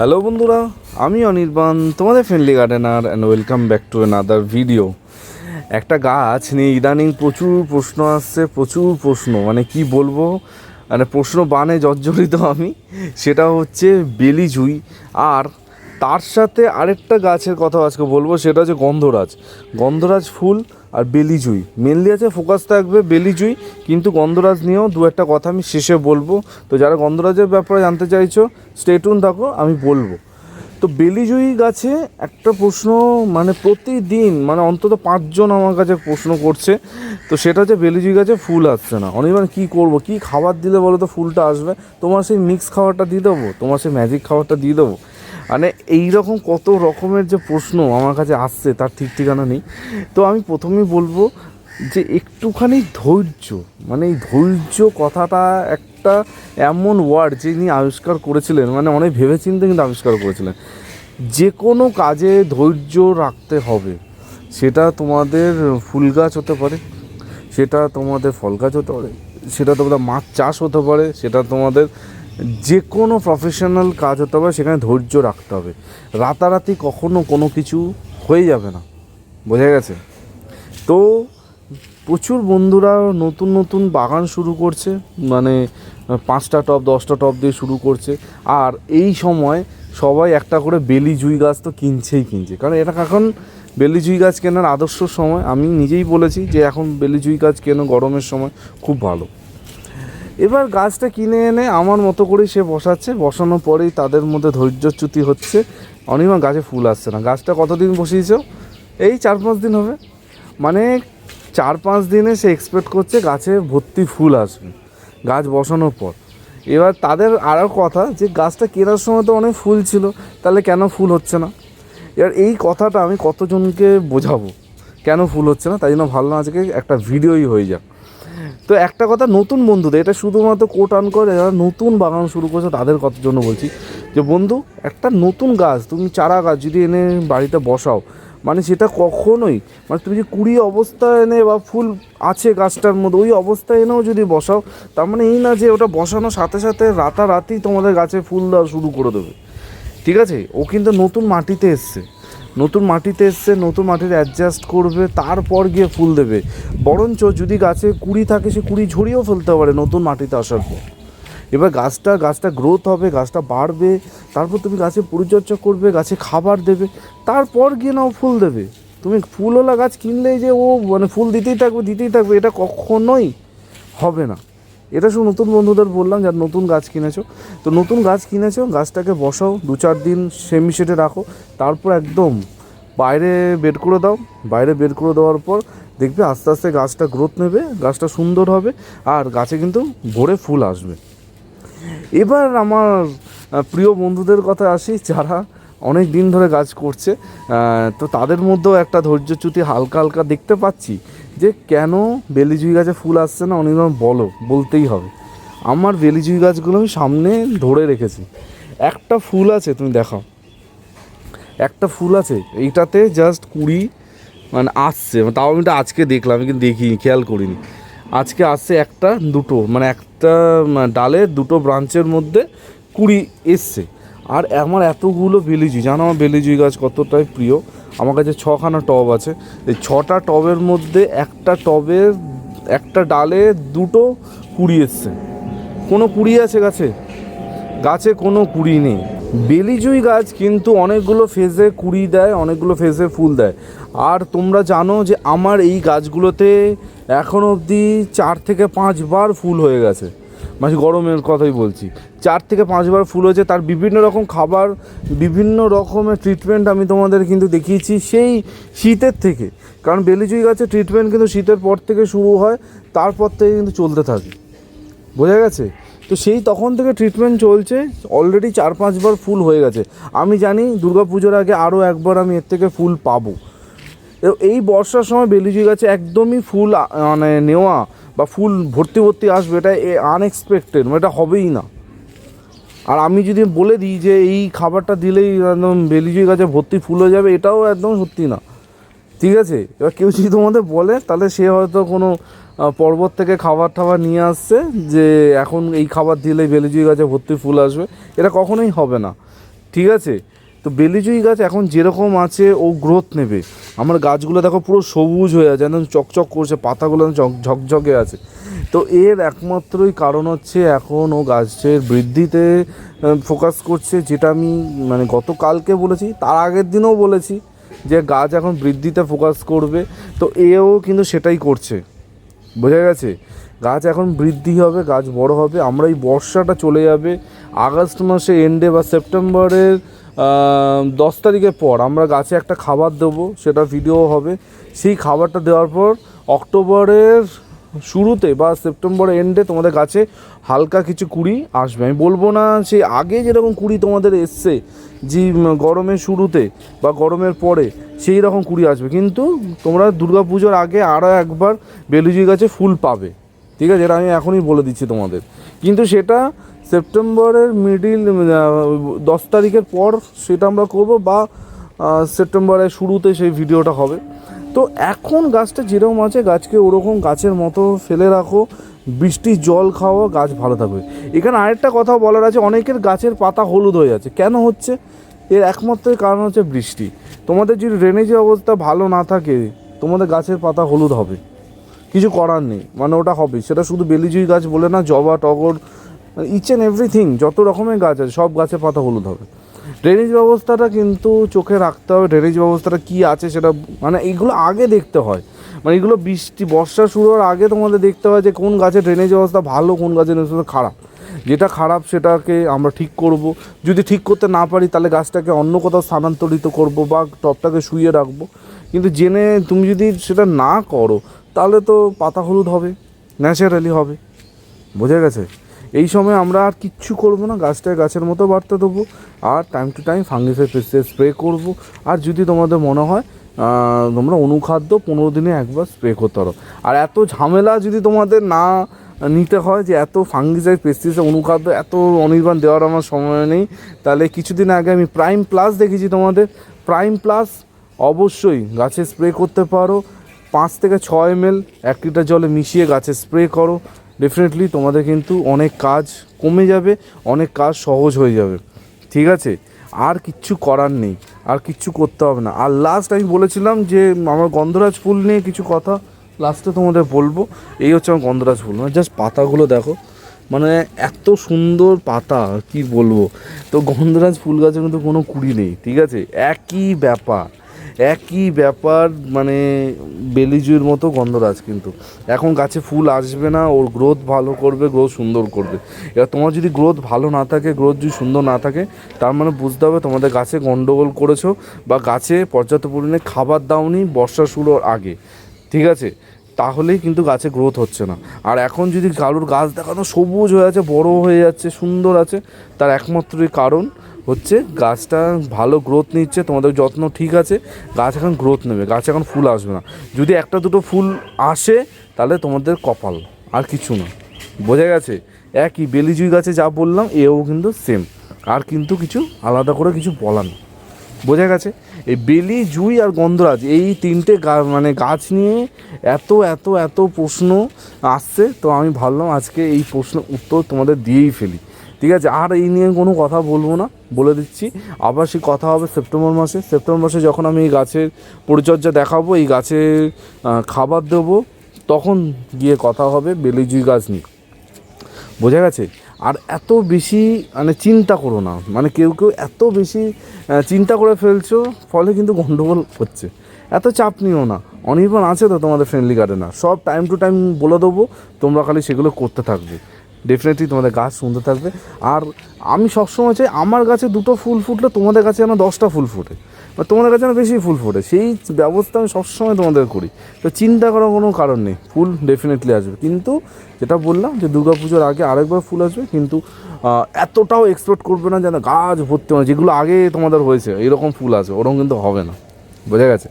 Hello বন্ধুরা। আমি অনির্বাণ, তোমাদের friendly gardener and welcome back to another video একটা গাছ নিয়ে ইদানিং প্রচুর প্রশ্ন আসছে, প্রচুর প্রশ্ন। মানে কি বলব? মানে প্রশ্ন বানে জর্জরিত আমি। সেটা হচ্ছে বেলি জুই। আর তার সাথে আরেকটা গাছের কথা আজকে বলব, সেটা হচ্ছে গন্ধরাজ। গন্ধরাজ ফুল আর বেলি জুই মেনলি আছে ফোকাস থাকবে বেলি জুই কিন্তু গন্ধরাজ নিয়েও দু একটা কথা আমি শেষে বলব। তো যারা গন্ধরাজের ব্যাপারে জানতে চাইছো স্টেটুন থাকো, আমি বলব। তো বেলিজুই গাছে একটা প্রশ্ন মানে প্রতিদিন মানে অন্তত পাঁচজন আমার কাছে প্রশ্ন করছে। তো সেটা হচ্ছে বেলিজুই গাছে ফুল আসছে না। অনির্বাণ, কী করব? কী খাবার দিলে বলো তো ফুলটা আসবে? তোমার সেই মিক্স খাবারটা দিয়ে দেবো? তোমার সেই ম্যাজিক খাবারটা দিয়ে দেবো? মানে এই রকম কত রকমের যে প্রশ্ন আমার কাছে আসছে, তার ঠিক ঠিকানা নেই। তো আমি প্রথমেই বলব যে একটুখানি ধৈর্য মানে এই ধৈর্য কথাটা একটা এমন ওয়ার্ড যিনি আবিষ্কার করেছিলেন মানে অনেক ভেবেচিন্তে কিন্তু আবিষ্কার করেছিলেন। যে কোনো কাজে ধৈর্য রাখতে হবে। সেটা তোমাদের ফুল গাছ হতে পারে, সেটা তোমাদের ফল গাছ হতে পারে, সেটা তোমাদের মাছ চাষ হতে পারে, সেটা তোমাদের যে কোনো প্রফেশনাল কাজ হতে পারে সেখানে ধৈর্য রাখতে হবে। রাতারাতি কখনো কোনো কিছু হয়ে যাবে না। বোঝা গেছে? তো প্রচুর বন্ধুরা নতুন নতুন বাগান শুরু করছে মানে পাঁচটা টব দশটা টপ দিয়ে শুরু করছে। আর এই সময় সবাই একটা করে বেলি জুই গাছ তো কিনছেই কিনছে। কারণ এটা এখন বেলি জুই গাছ কেনার আদর্শ সময়। আমি নিজেই বলেছি যে এখন বেলি জুই গাছ কেনো গরমের সময় খুব ভালো। এবার গাছটা কিনে এনে আমার মতো করেই সে বসাচ্ছে। বসানোর পরেই তাদের মধ্যে ধৈর্যচ্যুতি হচ্ছে। অনিমা, গাছে ফুল আসছে না। গাছটা কতদিন বসিয়েছ? এই চার পাঁচ দিন হবে। মানে চার পাঁচ দিনে সে এক্সপেক্ট করছে গাছে ভর্তি ফুল আসবে, গাছ বসানোর পর। এবার তাদের আরও কথা যে, গাছটা কেনার সময় তো অনেক ফুল ছিল, তাহলে কেন ফুল হচ্ছে না? এবার এই কথাটা আমি কতজনকে বোঝাবো? কেন ফুল হচ্ছে না? তাই জন্য ভাবলাম আজকে একটা ভিডিওই হয়ে যাক। তো একটা কথা, নতুন বন্ধুদের, এটা শুধুমাত্র কোট আন করে যারা নতুন বাগান শুরু করছে তাদের কথার জন্য বলছি, যে বন্ধু, একটা নতুন গাছ, তুমি চারা গাছ যদি এনে বাড়িতে বসাও মানে সেটা কখনোই মানে তুমি যে কুড়ি অবস্থায় এনে বা ফুল আছে গাছটার মধ্যে, ওই অবস্থায় এনেও যদি বসাও, তার মানে এই না যে ওটা বসানোর সাথে সাথে রাতারাতি তোমাদের গাছে ফুল দেওয়া শুরু করে দেবে। ঠিক আছে? ও কিন্তু নতুন মাটিতে এসছে। নতুন মাটিতে এসছে, নতুন মাটিতে অ্যাডজাস্ট করবে, তারপর গিয়ে ফুল দেবে। বরঞ্চ যদি গাছে কুড়ি থাকে, সে কুড়ি ঝরিয়েও ফেলতে পারে নতুন মাটিতে আসার পর। এবার গাছটা গাছটা গ্রোথ হবে, গাছটা বাড়বে, তারপর তুমি গাছে পরিচর্যা করবে, গাছে খাবার দেবে, তারপর গিয়ে নাও ফুল দেবে। তুমি ফুলওয়ালা গাছ কিনলেই যে ও মানে ফুল দিতেই থাকবে দিতেই থাকবে, এটা কখনোই হবে না। এটা শুধু নতুন বন্ধুদের বললাম যার নতুন গাছ কিনেছো। তো নতুন গাছ কিনেছো, গাছটাকে বসাও, দু চার দিন সেমি শেডে রাখো, তারপর একদম বাইরে বের করে দাও। বাইরে বের করে দেওয়ার পর দেখবে আস্তে আস্তে গাছটা গ্রোথ নেবে, গাছটা সুন্দর হবে, আর গাছে কিন্তু ভরে ফুল আসবে। এবার আমার প্রিয় বন্ধুদের কথা আসি, যারা অনেক দিন ধরে গাছ করছে তো তাদের মধ্যেও একটা ধৈর্যচ্যুতি হালকা হালকা দেখতে পাচ্ছি। যে কেন বেলিজুই গাছে ফুল আসছে না অনেক বলো, বলতেই হবে। আমার বেলিজুই গাছগুলো আমি সামনে ধরে রেখেছি। একটা ফুল আছে, তুমি দেখাও। একটা ফুল আছে, এইটাতে জাস্ট কুড়ি মানে আসছে তাও আমি এটা আজকে দেখলাম, আমি কিন্তু দেখিনি, খেয়াল করিনি। আজকে আসছে একটা, দুটো মানে একটা ডালে দুটো ব্রাঞ্চের মধ্যে কুড়ি এসছে। আর আমার এতগুলো বেলিজুই, জানো আমার বেলিজুই গাছ কতটাই প্রিয়? আমার কাছে ছখানা টব আছে। এই ছটা টবের মধ্যে একটা টবের একটা ডালে দুটো কুড়ি এসছে। কোনো কুড়ি আছে গাছে? গাছে কোনো কুড়ি নেই। বেলিজুই গাছ কিন্তু অনেকগুলো ফেজে কুড়ি দেয়, অনেকগুলো ফেজে ফুল দেয়। আর তোমরা জানো যে আমার এই গাছগুলোতে এখন অবধি চার থেকে পাঁচবার ফুল হয়ে গেছে। মানে গরমের কথাই বলছি। চার থেকে পাঁচবার ফুল হয়েছে, তার বিভিন্ন রকম খাবার, বিভিন্ন রকমের ট্রিটমেন্ট আমি তোমাদের কিন্তু দেখিয়েছি সেই শীতের থেকে। কারণ বেলিজুই গাছের ট্রিটমেন্ট কিন্তু শীতের পর থেকে শুরু হয়, তারপর থেকে কিন্তু চলতে থাকে। বোঝা গেছে? তো সেই তখন থেকে ট্রিটমেন্ট চলছে অলরেডি চার পাঁচবার ফুল হয়ে গেছে। আমি জানি দুর্গা পুজোর আগে আরও একবার আমি এর থেকে ফুল পাবো। এই বর্ষার সময় বেলিজুই গাছে একদমই ফুল মানে নেওয়া বা ফুল ভর্তি ভর্তি আসবে, এটা আনএক্সপেক্টেড এটা হবেই না। আর আমি যদি বলে দিই যে এই খাবারটা দিলেই একদম বেলিজুই গাছে ভর্তি ফুল হয়ে যাবে, এটাও একদম সত্যি না। ঠিক আছে? এবার কেউ যদি তোমাদের বলে, তাহলে সে হয়তো কোনো পর্বত থেকে খাবার টাবার নিয়ে আসছে যে এখন এই খাবার দিলেই বেলিজুই গাছে ভর্তি ফুল আসবে। এটা কখনোই হবে না। ঠিক আছে? তো বেলিজুই গাছ এখন যেরকম আছে, ও গ্রোথ নেবে। আমার গাছগুলো দেখো পুরো সবুজ হয়ে আছে, একদম চকচক করছে, পাতাগুলো ঝকঝকে আছে। তো এর একমাত্রই কারণ হচ্ছে এখন ও গাছের বৃদ্ধিতে ফোকাস করছে, যেটা আমি মানে গতকালকে বলেছি, তার আগের দিনও বলেছি যে গাছ এখন বৃদ্ধিতে ফোকাস করবে। তো এও কিন্তু সেটাই করছে। বোঝা গেছে? গাছ এখন বৃদ্ধি হবে, গাছ বড় হবে, আমরা এই বর্ষাটা চলে যাবে। আগস্ট মাসে এন্ডে বা সেপ্টেম্বরের দশ তারিখের পর আমরা গাছে একটা খাবার দেবো, সেটা ভিডিও হবে। সেই খাবারটা দেওয়ার পর অক্টোবরের শুরুতে বা সেপ্টেম্বরের এন্ডে তোমাদের গাছে হালকা কিছু কুড়ি আসবে। আমি বলব না সে আগে যেরকম কুড়ি তোমাদের এসছে, যে গরমের শুরুতে বা গরমের পরে সেই রকম কুড়ি আসবে। কিন্তু তোমরা পুজোর আগে আরও একবার বেলুজি গাছে ফুল পাবে। ঠিক আছে? এটা আমি এখনই বলে দিচ্ছি তোমাদের। কিন্তু সেটা সেপ্টেম্বরের মিডিল দশ তারিখের পর সেটা আমরা করব বা সেপ্টেম্বরের শুরুতে সেই ভিডিওটা হবে। তো এখন গাছটা যেরকম আছে, গাছকে ওরকম গাছের মতো ফেলে রাখো বৃষ্টির জল খাওয়া গাছ ভালো থাকবে। এখানে আরেকটা কথা বলার আছে, অনেকের গাছের পাতা হলুদ হয়ে যাচ্ছে। কেন হচ্ছে? এর একমাত্র কারণ হচ্ছে বৃষ্টি। তোমাদের যদি ড্রেনেজের অবস্থা ভালো না থাকে, তোমাদের গাছের পাতা হলুদ হবে। কিছু করার নেই মানে ওটা হবে। সেটা শুধু বেলিজুই গাছ বলে না, জবা, টগর ইচ অ্যান্ড এভরিথিং যত রকমের গাছ আছে, সব গাছে পাতা হলুদ হবে। ড্রেনেজ ব্যবস্থাটা কিন্তু চোখে রাখতে হবে ড্রেনেজ ব্যবস্থাটা কী আছে সেটা মানে এইগুলো আগে দেখতে হয়। মানে এগুলো বৃষ্টি, বর্ষা শুরু হওয়ার আগে তোমাদের দেখতে হয় যে কোন গাছের ড্রেনেজ ব্যবস্থা ভালো, কোন গাছের ড্রেনেজ ব্যবস্থা খারাপ। যেটা খারাপ সেটাকে আমরা ঠিক করব। যদি ঠিক করতে না পারি, তাহলে গাছটাকে অন্য কোথাও স্থানান্তরিত করব বা টপটাকে শুয়ে রাখব। কিন্তু জেনে তুমি যদি সেটা না করো, তাহলে তো পাতা হলুদ হবে, ন্যাচারালি হবে। বোঝা গেছে? এই সময় আমরা আর কিচ্ছু করব না, গাছটায় গাছের মতো বাড়তে দেবো, আর time to time fungicide pesticide spray করব। আর যদি তোমাদের মনে হয় তোমরা অনুখাদ্য পনেরো দিনে একবার স্প্রে করতে পারো। আর এত ঝামেলা যদি তোমাদের না নিতে হয় যে এত ফাঙ্গিসাইড পেস্টিসাইড অনুখাদ্য এত অনির্বাণ দেওয়ার আমার সময় নেই, তাহলে কিছুদিন আগে আমি প্রাইম প্লাস দেখেছি তোমাদের। প্রাইম প্লাস অবশ্যই গাছে স্প্রে করতে পারো। পাঁচ থেকে ছয় এম এক লিটার জলে মিশিয়ে গাছে স্প্রে করো। ডেফিনেটলি তোমাদের কিন্তু অনেক কাজ কমে যাবে, অনেক কাজ সহজ হয়ে যাবে। ঠিক আছে? আর কিচ্ছু করার নেই, আর কিচ্ছু করতে হবে না। আর লাস্ট আমি বলেছিলাম যে, আমার গন্ধরাজ ফুল নিয়ে কিছু কথা লাস্টে তোমাদের বলব। এই হচ্ছে আমার গন্ধরাজ ফুল। মানে জাস্ট পাতাগুলো দেখো। মানে এত সুন্দর পাতা কি বলব? তো গন্ধরাজ ফুল গাছে কিন্তু কোনো কুড়ি নেই, ঠিক আছে? একই ব্যাপার। একই ব্যাপার মানে বেলিজুর মতো গন্ধরাজ কিন্তু। এখন গাছে ফুল আসবে না, ওর গ্রোথ ভালো করবে গ্রোথ সুন্দর করবে। এবার তোমার যদি গ্রোথ ভালো না থাকে গ্রোথ যদি সুন্দর না থাকে, তার মানে বুঝতে হবে তোমাদের গাছে গন্ডগোল করেছ বা গাছে পর্যাপ্ত পরিমাণে খাবার দাওনি বর্ষা শুরুর আগে। ঠিক আছে? তাহলেই কিন্তু গাছে গ্রোথ হচ্ছে না। আর এখন যদি কারোর গাছ দেখানো সবুজ হয়ে আছে, বড় হয়ে যাচ্ছে, সুন্দর আছে, তার একমাত্রই কারণ হচ্ছে গাছটা ভালো গ্রোথ নিচ্ছে, তোমাদের যত্ন ঠিক আছে, গাছ এখন গ্রোথ নেবে, গাছ এখন ফুল আসবে না। যদি একটা দুটো ফুল আসে, তাহলে তোমাদের কপাল, আর কিছু না। বোঝা গেছে? একই বেলিজুই গাছে যা বললাম, এও কিন্তু সেম আর কিন্তু কিছু আলাদা করে কিছু বলার নেই। বোঝা গেছে? এই বেলি, জুই আর গন্ধরাজ, এই তিনটে গা- মানে গাছ নিয়ে এত এত এত প্রশ্ন আসছে, তো আমি ভাবলাম আজকে এই প্রশ্ন উত্তর তোমাদের দিয়েই ফেলি। ঠিক আছে? আর এই নিয়ে কোনো কথা বলব না, বলে দিচ্ছি। আবার সেই কথা হবে সেপ্টেম্বর মাসে। সেপ্টেম্বর মাসে যখন আমি এই গাছের পরিচর্যা দেখাবো, এই গাছে খাবার দেবো, তখন গিয়ে কথা হবে বেলিজুই গাছ নিয়ে। বোঝা গেছে? আর এত বেশি মানে চিন্তা করো না। মানে কেউ কেউ এত বেশি চিন্তা করে ফেলছো, ফলে কিন্তু গন্ডগোল হচ্ছে। এত চাপ নিও না। অনির্বাণ আছে তো তোমাদের ফ্রেন্ডলি গার্ডেনার সব টাইম টু টাইম বলে দেবো, তোমরা খালি সেগুলো করতে থাকবে। ডেফিনেটলি তোমাদের গাছ সুন্দর থাকবে। আর আমি সবসময় চাই আমার গাছে দুটো ফুল ফুটলে তোমাদের কাছে যেন দশটা ফুল ফুটে। বা তোমাদের কাছে বেশি ফুল ফোটে। সেই ব্যবস্থা আমি সবসময় তোমাদের করি। তো চিন্তা করার কোনো কারণ নেই। ফুল ডেফিনেটলি আসবে। কিন্তু যেটা বললাম যে দুর্গা পুজোর আগে আরেকবার ফুল আসবে, কিন্তু এতটাও এক্সপেক্ট করবে না যেন গাছ ভর্তি মানে যেগুলো আগে তোমাদের হয়েছে, এরকম ফুল আসবে। ওরকম কিন্তু হবে না। বোঝা গেছে?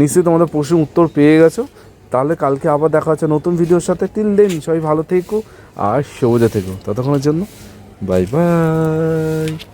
নিশ্চয়ই তোমাদের প্রশ্নের উত্তর পেয়ে গেছো। তাহলে কালকে আবার দেখা হচ্ছে নতুন ভিডিওর সাথে। টিল দেন সবাই ভালো থেকো আর সবুজে থেকো। ততক্ষণের জন্য বাই বাই